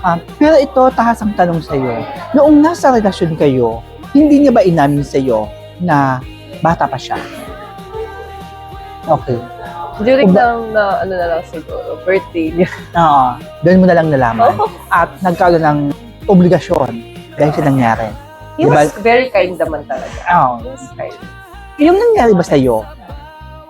Um, pero ito, tahas ang tanong sa'yo. Noong nasa relasyon kayo, hindi niya ba inamin sa'yo na bata pa siya? Okay. During Kung ng, na, ano na lang siguro, birthday niya. Oo. Doon mo na lang nalaman. At nagkaroon ng obligasyon dahil sa nangyari. He Diba? was very kind naman talaga. Oo. He was kind. Yung nangyari ba sa'yo,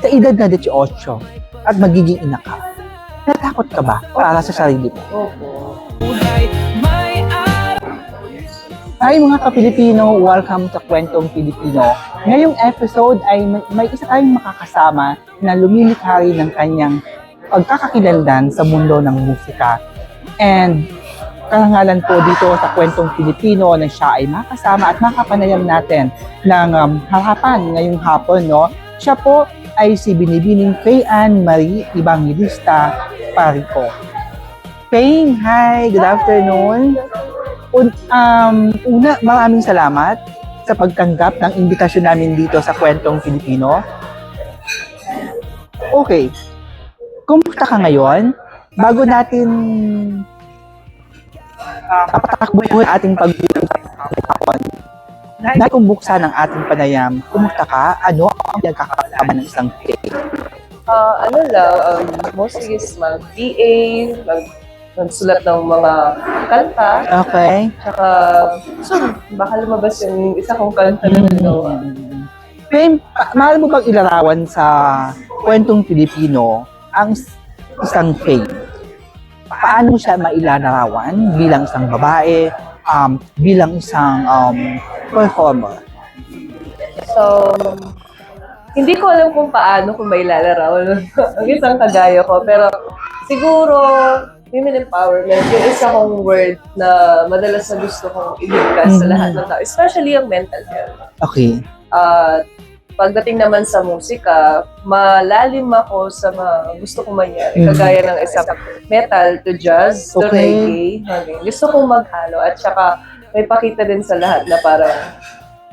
sa edad na 18 at magiging ina ka, natakot ka ba para sa sarili mo? Opo. Hi mga ka-Pilipino, welcome sa Kwentong Pilipino. Ngayong episode ay may, may isa tayong makakasama na lumilikhari ng kanyang pagkakakilanlan sa mundo ng musika. And karangalan po dito sa Kwentong Pilipino na siya ay makasama at makapanayam natin ng um, harapan ngayong hapon. No? Siya po ay si Binibining Faye Ann Marie Evangelista Parico. Faye, hi! Good afternoon! Un, um, una, maraming salamat sa pagtanggap ng imbitasyon namin dito sa Kwentong Pilipino. Okay. Kumusta ka ngayon? Bago natin uh, papatakbo yung ating pag-uusap dahil kung buksan ang ating panayam, kumusta ka? Ano ang pinagkakasama ng isang faith? Ah, ano lang, um, mostly is mag-PA, mag magsulat ng mga kanta, Okay. tsaka, so, baka lumabas yung isa kong kanta na nagawa. Fame, pa- maaari mo bang ilarawan sa kwentong Pilipino ang isang fame? Paano siya mailalarawan bilang isang babae, um, bilang isang um, performer? So, hindi ko alam kung paano kung may lalarawan ang isang kagaya ko. Pero siguro, women empowerment, yung isa kong word na madalas na gusto kong ibigkas sa Mhm. lahat ng tao. Especially yung mental health. Okay. At pagdating naman sa musika, malalim ako sa mga gusto kong mangyari. Mhm. Kagaya ng isang metal to jazz to Okay. reggae. Okay. Gusto kong maghalo at saka may pakita din sa lahat na parang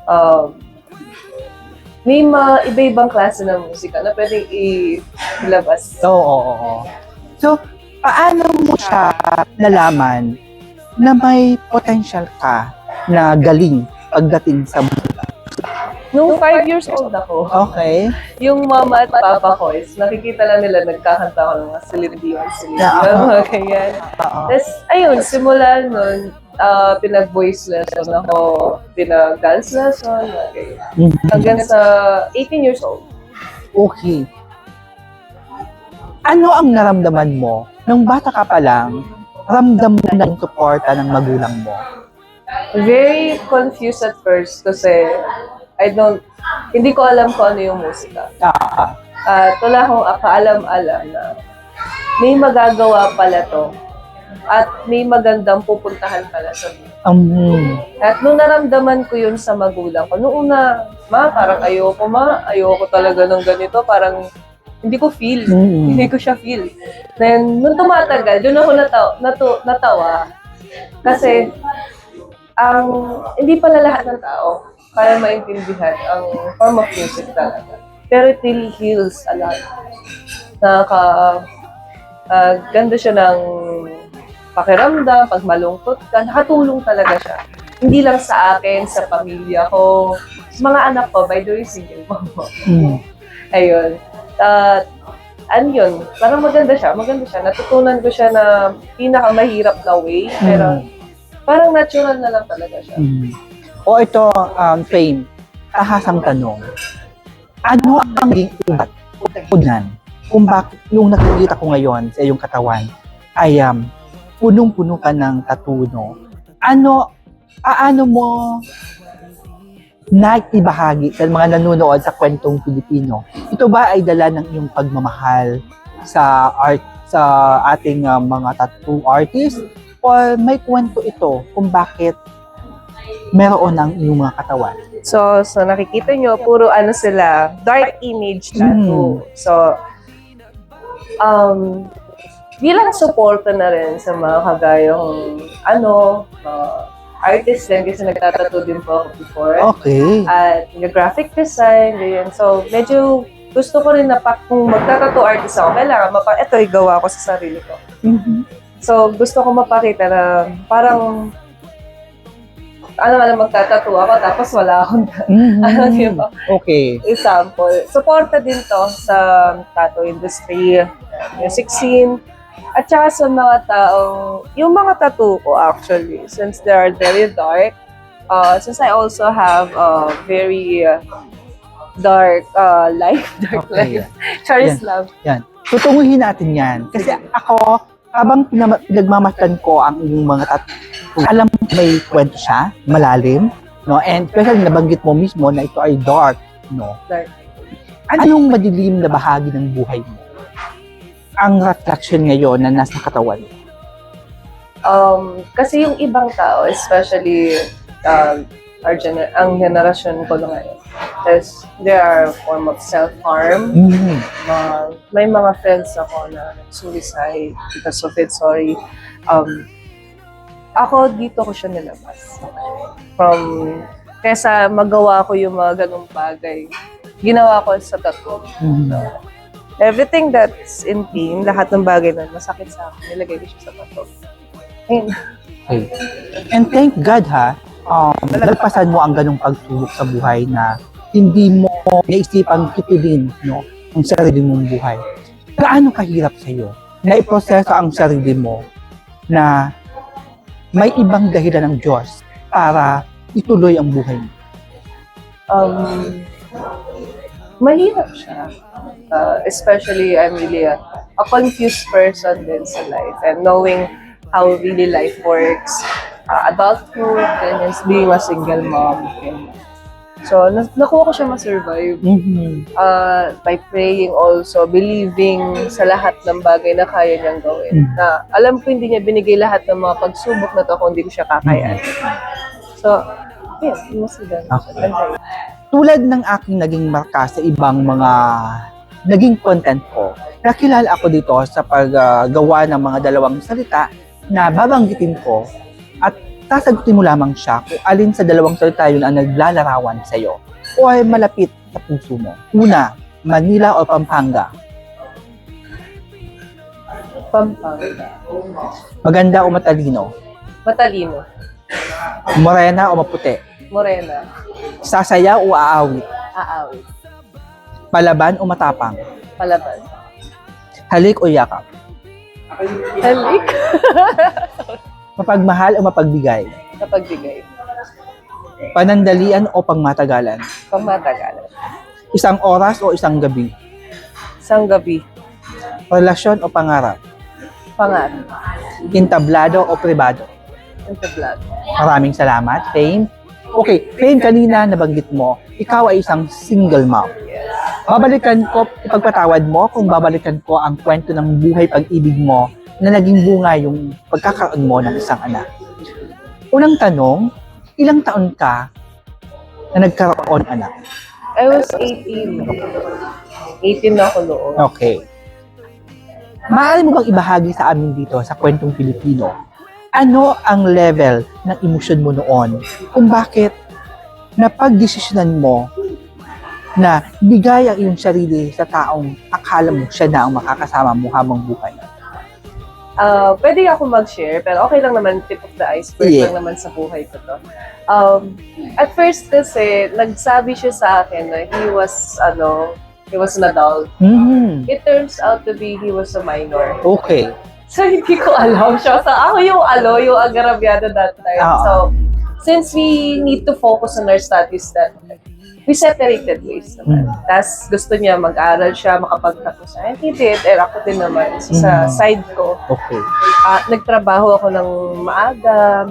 um, may mga iba-ibang klase ng musika na pwedeng ilabas. Oo, oo, oo. So, paano mo siya nalaman na may potential ka na galing pagdating sa Nung five years old ako, Okay. yung mama at papa ko is nakikita lang nila nagkakanta ko ng mga Celine Dion, Celine Yeah, Dion, uh-huh. mga ganyan. Oo. Tapos, ayun, simula nun, ah, pinag-voice lesson ako, pinag-dance lesson, mga ganyan. Mhm. hanggang sa 18 years old. Okay. Ano ang naramdaman mo nung bata ka pa lang, ramdam mo na yung suporta ng magulang mo? Very confused at first kasi I don't, hindi ko alam kung ano yung musika. Ah, At wala akong kaalam-alam na may magagawa pala to at may magandang pupuntahan pala sa buhay. um, At nung naramdaman ko yun sa magulang ko, nung una, ma, parang ayoko ma, ayoko talaga ng ganito, parang hindi ko feel. mm, Hindi ko siya feel. Then, nung tumatagal, doon ako natawa, natu- natawa. Kasi, ang hindi pala lahat ng tao kaya maintindihan ang form of music talaga. Pero it really heals a lot. Nakaka, ah, ganda siya ng pakiramdam, pag malungkot ka, nakatulong talaga siya. Hindi lang sa akin, sa pamilya ko, sa mga anak ko, by the way, single mom ko. mm. Ayun. At, ano yun, parang maganda siya, maganda siya. Natutunan ko siya na pinakamahirap na way, pero parang natural na lang talaga siya. Mm. O ito, um, fame, tahasang tanong. Ano ang naging ugat unan kung bakit yung nakikita ko ngayon sa iyong katawan ay um, punong-puno ka ng tattoo, no? Ano, aano mo naibahagi sa mga nanonood sa kwentong Pilipino? Ito ba ay dala ng iyong pagmamahal sa art sa ating uh, mga tattoo artist or may kwento ito kung bakit meron ang iyong mga katawan? So, so nakikita nyo, puro ano sila, dark image tattoo. So, um, bilang suporta na rin sa mga kagayong, ano, mga artist din kasi nagtatato din po ako before. Okay. at graphic design, ganyan. So, medyo gusto ko rin na pa, kung magtatato artist ako, kailangan mapa, ito igawa ko sa sarili ko. Mhm. So, gusto ko mapakita na parang ano man magtatattoo ako tapos wala akong Mhm. ano, di ba? Okay. example. Suporta din to sa tattoo industry, music scene, at saka sa mga taong, yung mga tattoo ko actually, since they are very dark, uh, since I also have a very uh, dark uh, life, dark Okay. life, Charis love. Yan. Tutunguhin natin yan. Kasi ako, habang pinagmamasdan ko ang iyong mga tattoo, alam may kwento siya, malalim, no? And especially nabanggit mo mismo na ito ay dark, no? Dark. Anong madilim na bahagi ng buhay mo? Ang reflection ngayon na nasa katawan mo. Um, kasi yung ibang tao, especially um, our gener- ang generation ko ngayon, is there are form of self-harm. Mhm. mga, may mga friends ako na suicide because of it, sorry. Um, ako, dito ko siya nilabas. From, kesa magawa ko yung mga ganong bagay, ginawa ko sa tattoo. Mhm. Everything that's in pain, lahat ng bagay na masakit sa akin, nilagay ko siya sa tattoo. Ayun. Okay. And thank God ha, um, nalpasan mo ang ganong pagsubok sa buhay na hindi mo naisipang kipilin no, ang sarili mong buhay. Gaano kahirap sa iyo na iproseso ang sarili mo na may ibang dahilan ng Diyos para ituloy ang buhay mo. Um, mahirap siya. Uh, especially, I'm really a, a confused person din sa life. And knowing how really life works, uh, adulthood, and just being a single mom. And so, na- nakuha ko siya ma-survive Mhm. uh, by praying also, believing sa lahat ng bagay na kaya niyang gawin. Mm. Na alam ko hindi niya binigay lahat ng mga pagsubok na to kung hindi ko siya kakayanin. So, yeah, yun was ganun. Okay. Tulad ng aking naging marka sa ibang mga naging content ko, nakilala ako dito sa paggawa ng mga dalawang salita na babanggitin ko at sasagutin mo lamang siya kung alin sa dalawang salita yun ang naglalarawan sa iyo o ay malapit sa puso mo. Una, Manila o Pampanga. Pampanga. Maganda o matalino. Matalino. Morena o maputi. Morena. Sasaya o aawit. Aawit. Palaban o matapang. Palaban. Halik o yakap. Halik. Mapagmahal o mapagbigay. Napagbigay. Panandalian o pangmatagalan. Pamatagalan. Isang oras o isang gabi. Isang gabi. Relasyon o pangarap. Pangarap. Intablado o pribado. Entablado. Maraming salamat, Fame. Okay, Fame, kanina nabanggit mo, ikaw ay isang single mom. Babalikan ko, ipagpatawad mo kung babalikan ko ang kwento ng buhay pag-ibig mo na naging bunga yung pagkakaroon mo ng isang anak. Unang tanong, ilang taon ka na nagkaroon anak? I was 18. 18 na ako noon. Okay. Maaari mo bang ibahagi sa amin dito sa kwentong Pilipino? Ano ang level ng emosyon mo noon? Kung bakit napagdesisyonan mo na bigay ang iyong sarili sa taong akala mo siya na ang makakasama mo habang buhay? Ah, pwede ako mag-share, pero okay lang naman, tip of the iceberg Yeah. lang naman sa buhay ko to. Um, at first kasi, nagsabi siya sa akin na he was, ano, he was an adult. Hmm. It turns out to be he was a minor. Okay. So, hindi ko alam siya. So, ako yung alo, yung agarabyado that time. Oo. So, since we need to focus on our studies that time, we separated ways naman. Mm. Tapos, gusto niya mag-aral siya, makapagtapos siya. And he did. And ako din naman. So, sa Mm. side ko, Okay. Ah, nagtrabaho ako ng maaga.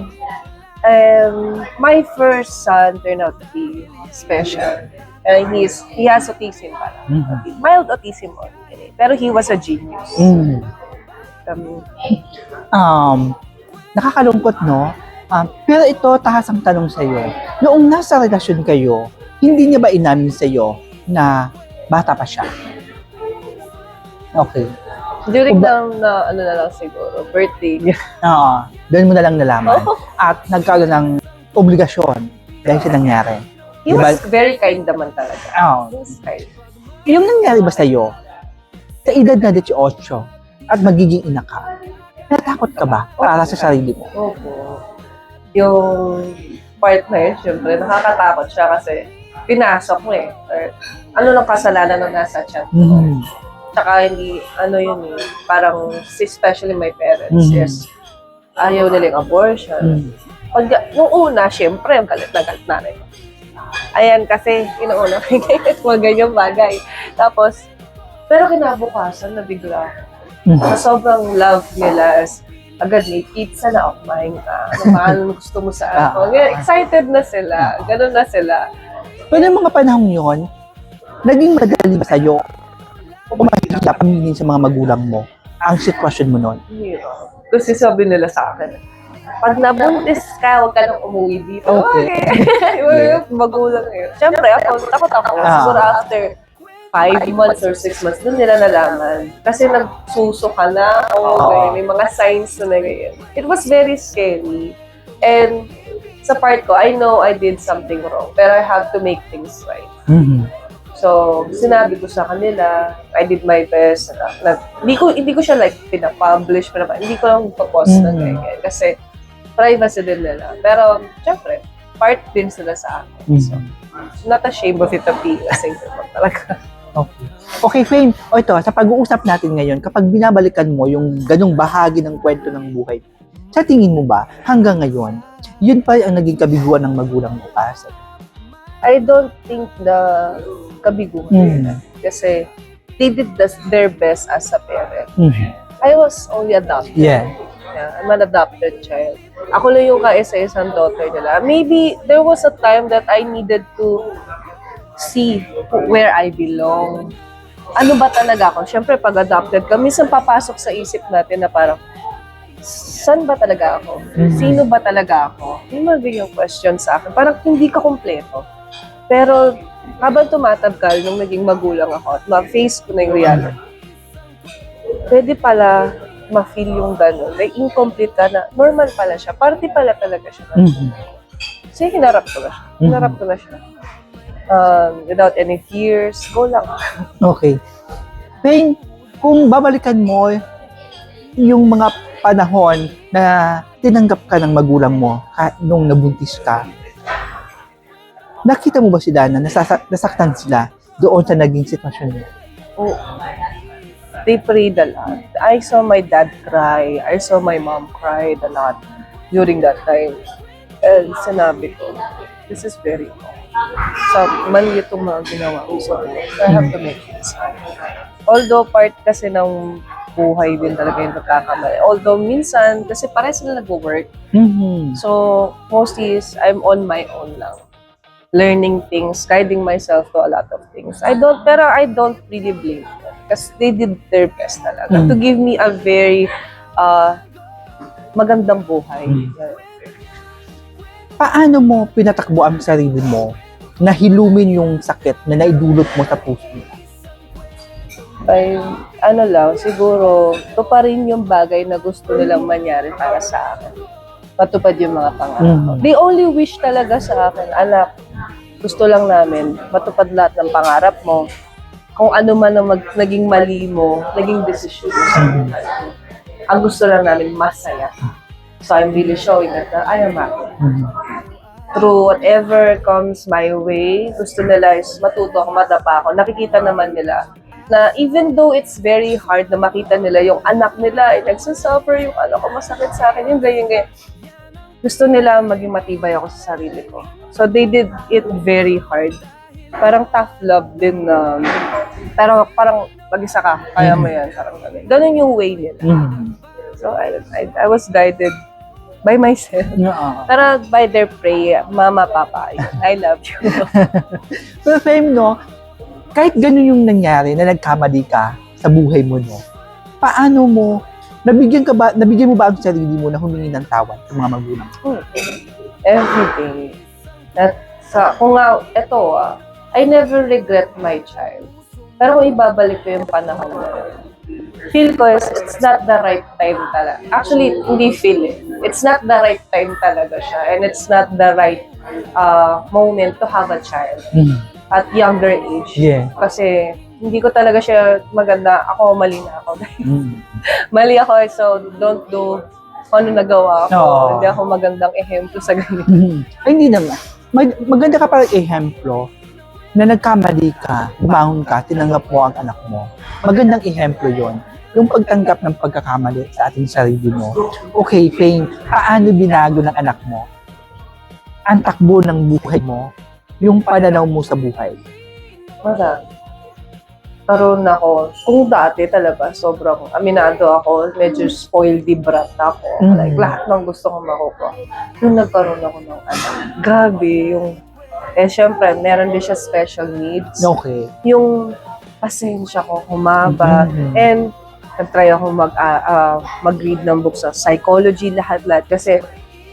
Um, my first son turned out to be special. And he's, he has autism pala. Mhm. Mild autism only. Pero he was a genius. Mm. Um, Um, nakakalungkot, no? Um, pero ito, tahas ang tanong sa iyo. Noong nasa relasyon kayo, hindi niya ba inamin sa iyo na bata pa siya? Okay. during Ba- ng, na, ano na lang siguro, birthday niya. Oo. Doon mo na lang nalaman. Oh, At nagkaroon ng obligasyon dahil sa nangyari. he Diba? was very kind naman talaga. Oh. He was kind. Yung nangyari ba sa iyo, sa edad na 18 at magiging ina ka, Natakot ka ba para sa sarili mo? Opo. Yung part na yun, syempre, nakakatakot siya kasi pinasok mo eh. Or, ano lang kasalanan nung nasa chat mo. Mhm. Tsaka hindi, ano yun eh, parang, especially my parents, Mhm. yes, ayaw nila yung abortion. Mhm. Pag, nung una, syempre, ang galit na galit na rin. Ayan, kasi, inuuna ko yung mga ganyang bagay. Tapos, pero kinabukasan, nabigla ako. Mhm. Sa sobrang love nila, as agad may pizza na, oh, kumain ka. Ano ba, anong gusto mo sa ako? Ngayon, excited na sila. Ganun na sila. Pero yung mga panahon yon, naging madali ba sa'yo o mahirap aminin sa mga magulang mo ang sitwasyon mo noon? Hirap. Kasi sabi nila sa akin, pag nabuntis ka, huwag ka nang umuwi dito. Okay. Okay. Magulang yun. Siyempre, ako, takot ako. Ah. Siguro after five months or six months, doon nila nalaman. Kasi nagsuso ka na, o ganyan, may mga signs na ganyan. It was very scary. And sa part ko, I know I did something wrong, pero I have to make things right. Mhm. So, sinabi ko sa kanila, I did my best. Na, na, hindi ko hindi ko siya like pinapublish, pinapa, hindi ko lang post na Mm. ganyan. Kasi privacy din nila. Pero, syempre, part din sila sa akin. So, Mhm. not ashamed of it to be a single mom talaga. Okay. Fame. O ito, sa pag-uusap natin ngayon, kapag binabalikan mo yung ganong bahagi ng kwento ng buhay, sa tingin mo ba, hanggang ngayon, yun pa ang naging kabiguan ng magulang mo pa sa I don't think the kabiguan Mm. Kasi they did the, their best as a parent. Mhm. I was only adopted. Yeah. Yeah, I'm an adopted child. Ako lang yung kaisa-isang daughter nila. Maybe there was a time that I needed to see where I belong. Ano ba talaga ako? Siyempre, pag adopted ka, minsan papasok sa isip natin na parang, saan ba talaga ako? Mhm. Sino ba talaga ako? Yung mga yung question sa akin. Parang hindi ka kompleto. Pero habang tumatagal, nung naging magulang ako at ma-face ko na yung reality, pwede pala ma-feel yung gano'n. Like, incomplete ka na, normal pala siya. Party pala talaga siya. Mhm. So, hinarap ko na siya. Hinarap ko na siya. Um, without any fears, go lang. Okay. Fame, kung babalikan mo yung mga panahon na tinanggap ka ng magulang mo nung nabuntis ka, nakita mo ba sila na nasasa- nasaktan sila doon sa naging sitwasyon mo? Oh, they prayed a lot. I saw my dad cry. I saw my mom cry a lot during that time. And sinabi ko, this is very wrong. So, mali itong mga ginawa ko. So, I have to make right. Although part kasi ng buhay din talaga yung nagkakamali. Although minsan, kasi pare sila nag-work. Mhm. So, mostly is I'm on my own lang. Learning things, guiding myself to a lot of things. I don't, pero I don't really blame them. Kasi they did their best talaga Mm. to give me a very uh, magandang buhay. Mm. Paano mo pinatakbo ang sarili mo na hilumin yung sakit na naidulot mo sa puso mo? Ay, ano lang, siguro, to pa rin yung bagay na gusto nilang mangyari para sa akin. Patupad yung mga pangarap ko. Mhm. They only wish talaga sa akin, anak, gusto lang namin matupad lahat ng pangarap mo. Kung ano man ang mag, naging mali mo, naging desisyon mo buhay. Ang gusto lang namin, masaya. So I'm really showing that uh, I am happy. Mhm. Through whatever comes my way, gusto nila is matuto ako, madapa ako. Nakikita naman nila na even though it's very hard na makita nila yung anak nila ay nagsasuffer, yung ano ko masakit sa akin, yung ganyan, ganyan. Gusto nila maging matibay ako sa sarili ko. So they did it very hard. Parang tough love din na pero parang mag-isa ka, kaya mo yan. Parang ganun. Ganun yung way nila. Mhm. So I, I, I was guided by myself. Oo. Pero by their prayer, Mama, Papa, I love you. Pero Fame, no, kahit ganun yung nangyari na nagkamali ka sa buhay mo, no, paano mo, nabigyan ka ba, nabigyan mo ba ang sarili mo na humingi ng tawad sa mga magulang? Everything. That, sa, kung nga, eto ah, I never regret my child. Pero kung ibabalik ko yung panahon na yun, feel ko is it's not the right time talaga. Actually, hindi feel it. It's not the right time talaga siya. And it's not the right uh, moment to have a child Mhm. at younger age. Yeah. Kasi hindi ko talaga siya maganda. Ako, mali na ako. Mhm. Mali ako eh, so don't do ano nagawa ko. Oo. Hindi ako magandang ehemplo sa ganyan. Mhm. Ay, hindi naman. Mag- maganda ka parang ehemplo na nagkamali ka, bumangon ka, tinanggap mo ang anak mo. Magandang ehemplo yon yung pagtanggap ng pagkakamali sa ating sarili mo. Okay, Payne, paano binago ng anak mo? Ang takbo ng buhay mo, yung pananaw mo sa buhay. Marami. Karoon ako, kung dati talaga, sobrang aminado ako, medyo spoiled brat ako. Mhm. Like, lahat ng gusto kong makukuha. Nung nagkaroon ako ng anak, grabe yung, eh, syempre, meron din siya special needs. Okay. Yung pasensya ko humaba. Mhm. And, nag-try ako mag, ah, ah, mag-read ng book sa psychology, lahat-lahat. Kasi,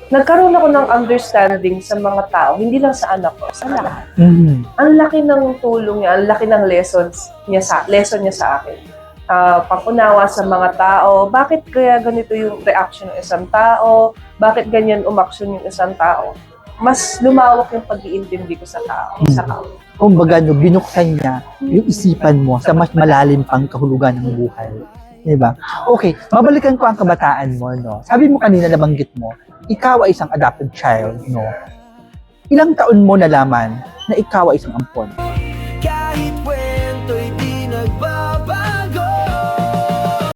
nagkaroon ako ng understanding sa mga tao, hindi lang sa anak ko, sa lahat Mhm. ang laki ng tulong niya, ang laki ng lessons niya sa lesson niya sa akin. Ah, pangunawa sa mga tao, bakit kaya ganito yung reaction ng isang tao? Bakit ganyan umaksyon yung isang tao? Mas lumawak yung pag-iintindi ko sa tao, sa tao. kumbaga, no, binuksan niya yung isipan mo sa mas malalim pang kahulugan ng buhay. Di ba? Okay, mabalikan ko ang kabataan mo, no? Sabi mo kanina, nabanggit mo, ikaw ay isang adopted child, no? Ilang taon mo nalaman na ikaw ay isang ampon?